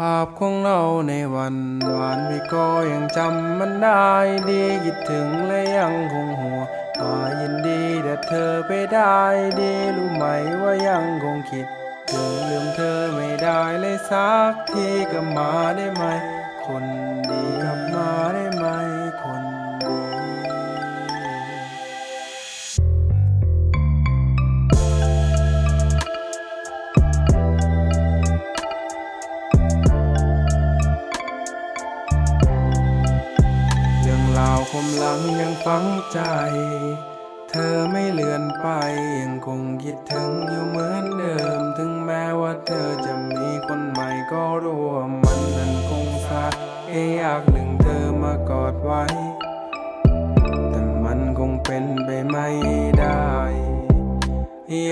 ภาพของเราในวันหวานพี่ก็ยังจำมันได้ดีคิดถึงและยังคงหัวงหายินดีแต่เธอไปได้ดีรู้ไหมว่ายังคงคิดถึงลืมเธอไม่ได้เลยสักทีก็มาได้ไหม คน มหลังยังฝังใจ เธอไม่เลือนไปยังคงคิดถึงอยู่เหมือนเดิม ถึงแม้ว่าเธอจะมีคนใหม่ก็รู้ว่ามันนั้นคงสายอยากหนึ่งเธอมากอดไว้ แต่มันคงเป็นไปไม่ได้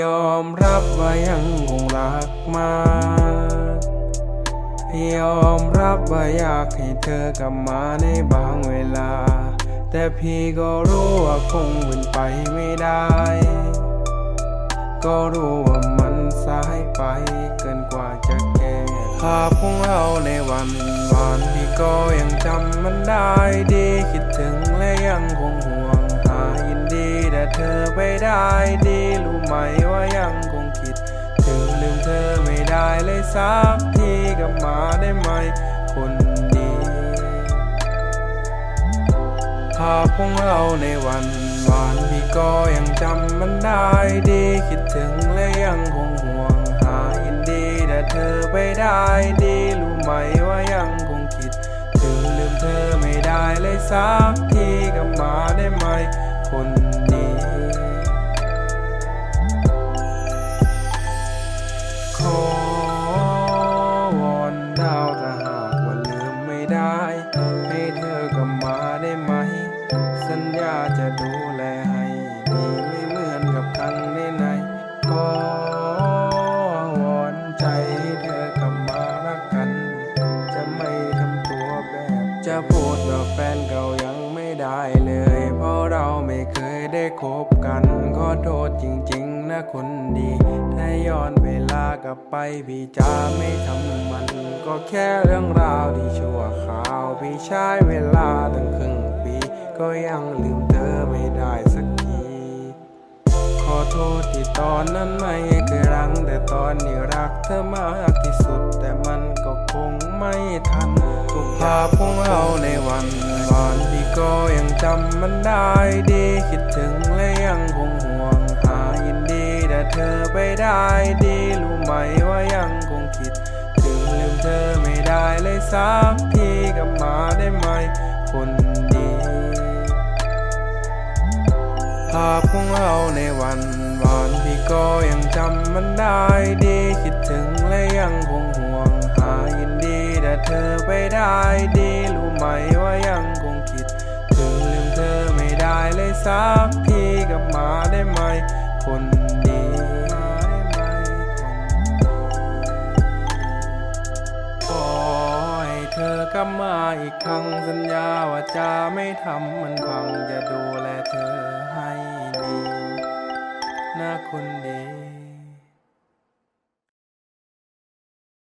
ยอมรับว่ายังคงรักมากยอมรับว่าอยากให้เธอกลับมาในบางเวลา แต่พี่ก็รู้ว่าคงเป็นไปไม่ได้ ก็รู้ว่ามันสายไปเกินกว่าจะแก้ภาพของเราในวันวานพี่ก็ยังจำมันได้ดีคิดถึงและยังคงห่วงหายินดีแต่เธอไปได้ดีรู้ไหมว่ายังคงคิด ถึงลืมเธอไม่ได้เลยสักทีกลับมาได้ไหม คนดีาพของเราในวันวานพี่ก็ยังจำมันได้ดีคิดถึงและยังคงห่วงหายินดีแต่เธอไปได้ดีรู้ไหมว่ายังคงคิด ถึงลืมเธอไม่ได้เลยสักทีกลับมาได้ไหม คน จะดูแลให้ดีไม่เหมือนกับครั้งในในขอวอนใจให้เธอกลับมารักกัน จะไม่ทำตัวแบบ จะพูดว่าแฟนเก่ายังไม่ได้เลย เพราะเราไม่เคยได้คบกัน ขอโทษจริงๆนะคนดี ถ้าย้อนเวลากลับไปพี่จะไม่ทำมัน ก็แค่เรื่องราวที่ชั่วคราว พี่ใช้เวลาตั้งครึ่ง ก็ยังลืมเธอไม่ได้สักที ขอโทษที่ตอนนั้นไม่เคยรัง แต่ตอนนี้รักเธอมากที่สุด แต่มันก็คงไม่ทันทุกภาพของเราในวันวานพี่ก็ยังจำมันได้ดีคิดถึงและยังคงห่วงหายินดีแต่เธอไปได้ดีรู้ไหมว่ายังคงคิด ถึงลืมเธอไม่ได้เลยสักทีกลับมาได้ไหม คนดี ภาพของเราในวันวานพี่ก็ยังจำมันได้ดีคิดถึงและยังคงห่วงหายินดีแต่เธอไปได้ดีรู้ไหมว่ายังคงคิด ถึงลืมเธอไม่ได้เลยสักทีกลับมาได้ไหม คนดีขอให้เธอกลับมาอีกครั้งสัญญาว่าจะไม่ทำมันพังจะดูแลเธอให้ นคนดี